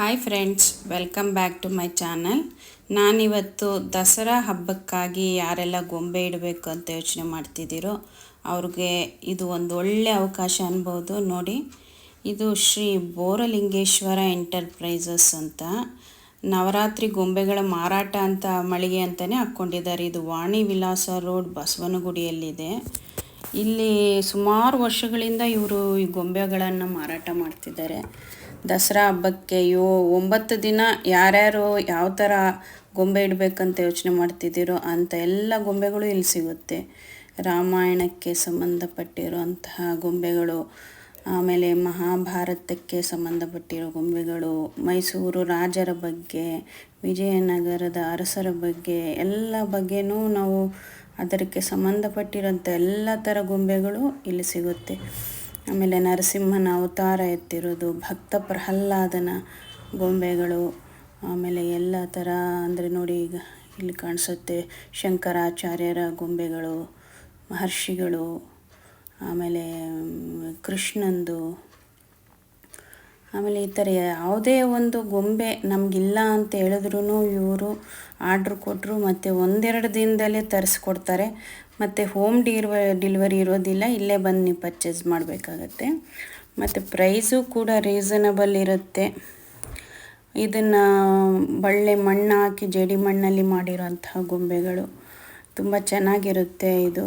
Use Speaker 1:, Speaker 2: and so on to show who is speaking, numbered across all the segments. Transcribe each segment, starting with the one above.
Speaker 1: Hi friends welcome back to my channel ನಾನಿವತ್ತು ದಸರಾ ಹಬ್ಬಕ್ಕಾಗಿ ಯಾರೆಲ್ಲ ಗೊಂಬೆ ಇಡಬೇಕು ಅಂತ ಯೋಚನೆ ಮಾಡ್ತಿದ್ದೀರೋ, ಅವ್ರಿಗೆ ಇದು ಒಂದು ಒಳ್ಳೆ ಅವಕಾಶ ಅನ್ಬೋದು. ನೋಡಿ, ಇದು ಶ್ರೀ ಬೋರಲಿಂಗೇಶ್ವರ ಎಂಟರ್ಪ್ರೈಸಸ್ ಅಂತ. ನವರಾತ್ರಿ ಗೊಂಬೆಗಳ ಮಾರಾಟ ಅಂತ ಮಳಿಗೆ ಅಂತಲೇ ಹಾಕ್ಕೊಂಡಿದ್ದಾರೆ. ಇದು ವಾಣಿ ವಿಲಾಸ ರೋಡ್, ಬಸವನಗುಡಿಯಲ್ಲಿದೆ. ಇಲ್ಲಿ ಸುಮಾರು ವರ್ಷಗಳಿಂದ ಇವರು ಈ ಗೊಂಬೆಗಳನ್ನು ಮಾರಾಟ ಮಾಡ್ತಿದ್ದಾರೆ. ದಸರಾ ಹಬ್ಬಕ್ಕೆ ಅಯ್ಯೋ ಒಂಬತ್ತು ದಿನ ಯಾರ್ಯಾರು ಯಾವ ಥರ ಗೊಂಬೆ ಇಡಬೇಕಂತ ಯೋಚನೆ ಮಾಡ್ತಿದ್ದೀರೋ ಅಂಥ ಎಲ್ಲ ಗೊಂಬೆಗಳು ಇಲ್ಲಿ ಸಿಗುತ್ತೆ. ರಾಮಾಯಣಕ್ಕೆ ಸಂಬಂಧಪಟ್ಟಿರುವಂತಹ ಗೊಂಬೆಗಳು, ಆಮೇಲೆ ಮಹಾಭಾರತಕ್ಕೆ ಸಂಬಂಧಪಟ್ಟಿರೋ ಗೊಂಬೆಗಳು, ಮೈಸೂರು ರಾಜರ ಬಗ್ಗೆ, ವಿಜಯನಗರದ ಅರಸರ ಬಗ್ಗೆ, ಎಲ್ಲ ಬಗ್ಗೆನೂ ನಾವು ಅದಕ್ಕೆ ಸಂಬಂಧಪಟ್ಟಿರೋಂಥ ಎಲ್ಲ ಥರ ಗೊಂಬೆಗಳು ಇಲ್ಲಿ ಸಿಗುತ್ತೆ. ಆಮೇಲೆ ನರಸಿಂಹನ ಅವತಾರ ಎತ್ತಿರೋದು, ಭಕ್ತ ಪ್ರಹ್ಲಾದನ ಗೊಂಬೆಗಳು, ಆಮೇಲೆ ಎಲ್ಲ ಥರ ಅಂದರೆ ನೋಡಿ ಈಗ ಇಲ್ಲಿ ಕಾಣಿಸುತ್ತೆ ಶಂಕರಾಚಾರ್ಯರ ಗೊಂಬೆಗಳು, ಮಹರ್ಷಿಗಳು, ಆಮೇಲೆ ಕೃಷ್ಣಂದು, ಆಮೇಲೆ ಈ ಥರ ಯಾವುದೇ ಒಂದು ಗೊಂಬೆ ನಮಗಿಲ್ಲ ಅಂತ ಹೇಳಿದ್ರು ಇವರು ಆರ್ಡ್ರ್ ಕೊಟ್ಟರು ಮತ್ತು ಒಂದೆರಡು ದಿನದಲ್ಲೇ ತರಿಸ್ಕೊಡ್ತಾರೆ. ಮತ್ತು ಹೋಮ್ ಡಿಲ್ವ ಡಿಲಿವರಿ ಇರೋದಿಲ್ಲ, ಇಲ್ಲೇ ಬಂದು ನೀವು ಪರ್ಚೇಸ್ ಮಾಡಬೇಕಾಗತ್ತೆ. ಮತ್ತು ಪ್ರೈಸು ಕೂಡ ರೀಸನಬಲ್ ಇರುತ್ತೆ. ಇದನ್ನು ಬಳ್ಳೆ ಮಣ್ಣು ಹಾಕಿ, ಜಡಿ ಮಣ್ಣಲ್ಲಿ ಮಾಡಿರೋಂತಹ ಗೊಂಬೆಗಳು ತುಂಬ ಚೆನ್ನಾಗಿರುತ್ತೆ ಇದು.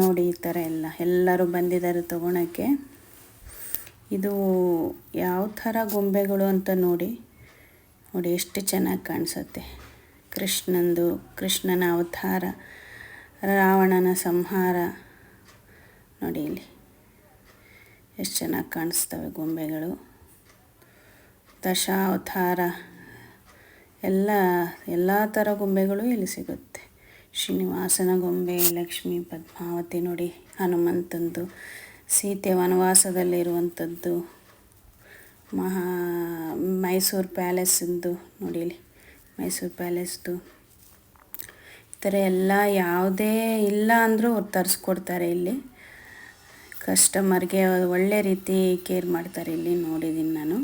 Speaker 1: ನೋಡಿ ಈ ಥರ ಎಲ್ಲ. ಎಲ್ಲರೂ ಬಂದಿದ್ದಾರೆ ತೊಗೊಳಕ್ಕೆ. ಇದು ಯಾವ ಥರ ಗೊಂಬೆಗಳು ಅಂತ ನೋಡಿ ನೋಡಿ ಎಷ್ಟು ಚೆನ್ನಾಗಿ ಕಾಣಿಸುತ್ತೆ. ಕೃಷ್ಣಂದು, ಕೃಷ್ಣನ ಅವತಾರ. ರಾವಣನ ಸಂಹಾರ. ನೋಡಿ ಇಲ್ಲಿ. ಎಷ್ಟು ಚೆನ್ನಾಗಿ ಕಾಣಿಸ್ತವೆ ಗೊಂಬೆಗಳು. ದಶಾವತಾರ ಎಲ್ಲ ಎಲ್ಲ ಥರ ಗೊಂಬೆಗಳು ಇಲ್ಲಿ ಸಿಗುತ್ತೆ. ಶ್ರೀನಿವಾಸನ ಗೊಂಬೆ, ಲಕ್ಷ್ಮೀ, ಪದ್ಮಾವತಿ, ನೋಡಿ, ಹನುಮಂತಂದು, ಸೀತೆ ವನವಾಸದಲ್ಲಿರುವಂಥದ್ದು, ಮಹಾ ಮೈಸೂರು ಪ್ಯಾಲೇಸಿಂದು ನೋಡಿ ಇಲ್ಲಿ, ಮೈಸೂರು ಪ್ಯಾಲೇಸ್ದು. ಥರ ಎಲ್ಲ ಯಾವುದೇ ಇಲ್ಲ ಅಂದರೂ ಅವ್ರು ತರಿಸ್ಕೊಡ್ತಾರೆ ಇಲ್ಲಿ. ಕಸ್ಟಮರ್ಗೆ ಒಳ್ಳೆ ರೀತಿ ಕೇರ್ ಮಾಡ್ತಾರೆ ಇಲ್ಲಿ ನೋಡಿದ್ದೀನಿ ನಾನು.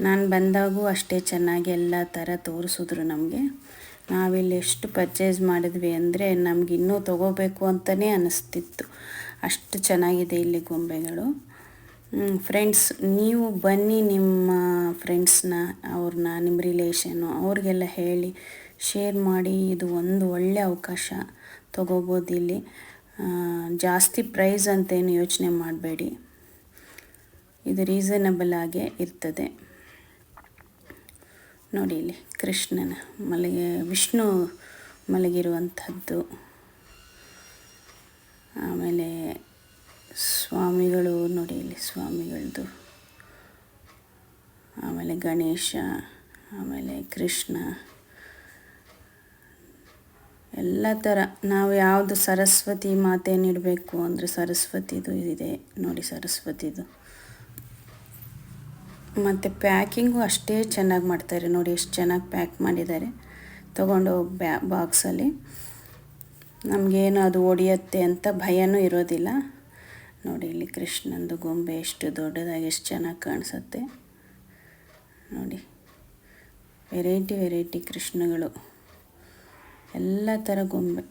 Speaker 1: ನಾನು ಬಂದಾಗೂ ಅಷ್ಟೇ ಚೆನ್ನಾಗಿ ಎಲ್ಲ ಥರ ತೋರಿಸಿದ್ರು ನಮಗೆ. ನಾವಿಲ್ಲಿ ಎಷ್ಟು ಪರ್ಚೇಸ್ ಮಾಡಿದ್ವಿ ಅಂದರೆ ನಮ್ಗೆ ಇನ್ನೂ ತೊಗೋಬೇಕು ಅಂತಲೇ ಅನ್ನಿಸ್ತಿತ್ತು ಅಷ್ಟು ಚೆನ್ನಾಗಿದೆ ಇಲ್ಲಿ ಗೊಂಬೆಗಳು. ಫ್ರೆಂಡ್ಸ್ ನೀವು ಬನ್ನಿ ನಿಮ್ಮ ಫ್ರೆಂಡ್ಸ್ನ ಅವ್ರನ್ನ, ನಿಮ್ಮ ರಿಲೇಷನ್ನು ಅವ್ರಿಗೆಲ್ಲ ಹೇಳಿ. ಶೇರ್ ಮಾಡಿ, ಇದು ಒಂದು ಒಳ್ಳೆ ಅವಕಾಶ ತಗೋಬೋದು ಇಲ್ಲಿ. ಜಾಸ್ತಿ ಪ್ರೈಸ್ ಅಂತೇನು ಯೋಚನೆ ಮಾಡಬೇಡಿ. ಇದು ರೀಸನಬಲ್ ಆಗೇ ಇರ್ತದೆ. ನೋಡಿ ಇಲ್ಲಿ ಕೃಷ್ಣನ ಮಲಗಿ, ವಿಷ್ಣು ಮಲಗಿರುವಂಥದ್ದು. ಆಮೇಲೆ ಸ್ವಾಮಿಗಳು, ನೋಡಿ ಇಲ್ಲಿ ಸ್ವಾಮಿಗಳದ್ದು ಆಮೇಲೆ ಗಣೇಶ, ಆಮೇಲೆ ಕೃಷ್ಣ. ಎಲ್ಲ ಥರ. ನಾವು ಯಾವುದು ಸರಸ್ವತಿ ಮಾತೇನಿಡಬೇಕು ಅಂದರೆ ಸರಸ್ವತಿದು ಇದೆ. ನೋಡಿ ಸರಸ್ವತಿದು. ಮತ್ತು ಪ್ಯಾಕಿಂಗು ಅಷ್ಟೇ ಚೆನ್ನಾಗಿ ಮಾಡ್ತಾರೆ. ನೋಡಿ ಎಷ್ಟು ಚೆನ್ನಾಗಿ ಪ್ಯಾಕ್ ಮಾಡಿದ್ದಾರೆ. ತೊಗೊಂಡು ಬ್ಯಾ, ಬಾಕ್ಸಲ್ಲಿ. ನಮಗೇನು ಅದು ಒಡೆಯುತ್ತೆ ಅಂತ ಭಯನೂ ಇರೋದಿಲ್ಲ. ನೋಡಿ ಇಲ್ಲಿ ಕೃಷ್ಣಂದು ಗೊಂಬೆ ಎಷ್ಟು ದೊಡ್ಡದಾಗಿ ಎಷ್ಟು ಚೆನ್ನಾಗಿ ಕಾಣಿಸುತ್ತೆ. ನೋಡಿ. ವೆರೈಟಿ ವೆರೈಟಿ ಕೃಷ್ಣಗಳು. ಎಲ್ಲ ಥರ ಗೊಂಬೆ.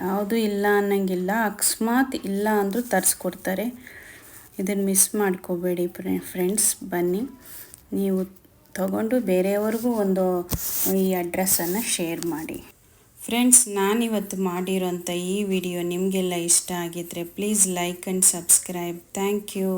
Speaker 1: ಯಾವುದೂ ಇಲ್ಲ ಅನ್ನೋಂಗಿಲ್ಲ. ಅಕಸ್ಮಾತ್ ಇಲ್ಲ ಅಂದರೂ ತರಿಸ್ಕೊಡ್ತಾರೆ. ಇದನ್ನು ಮಿಸ್ ಮಾಡ್ಕೋಬೇಡಿ ಫ್ರೆಂಡ್ಸ್, ಬನ್ನಿ. ನೀವು ತಗೊಂಡು ಬೇರೆಯವ್ರಿಗೂ ಒಂದು, ಈ ಅಡ್ರೆಸ್ಸನ್ನು ಶೇರ್ ಮಾಡಿ. ಫ್ರೆಂಡ್ಸ್, ನಾನಿವತ್ತು ಮಾಡಿರೋಂಥ ಈ ವಿಡಿಯೋ ನಿಮಗೆಲ್ಲ ಇಷ್ಟ ಆಗಿದ್ದರೆ please like and subscribe. Thank you.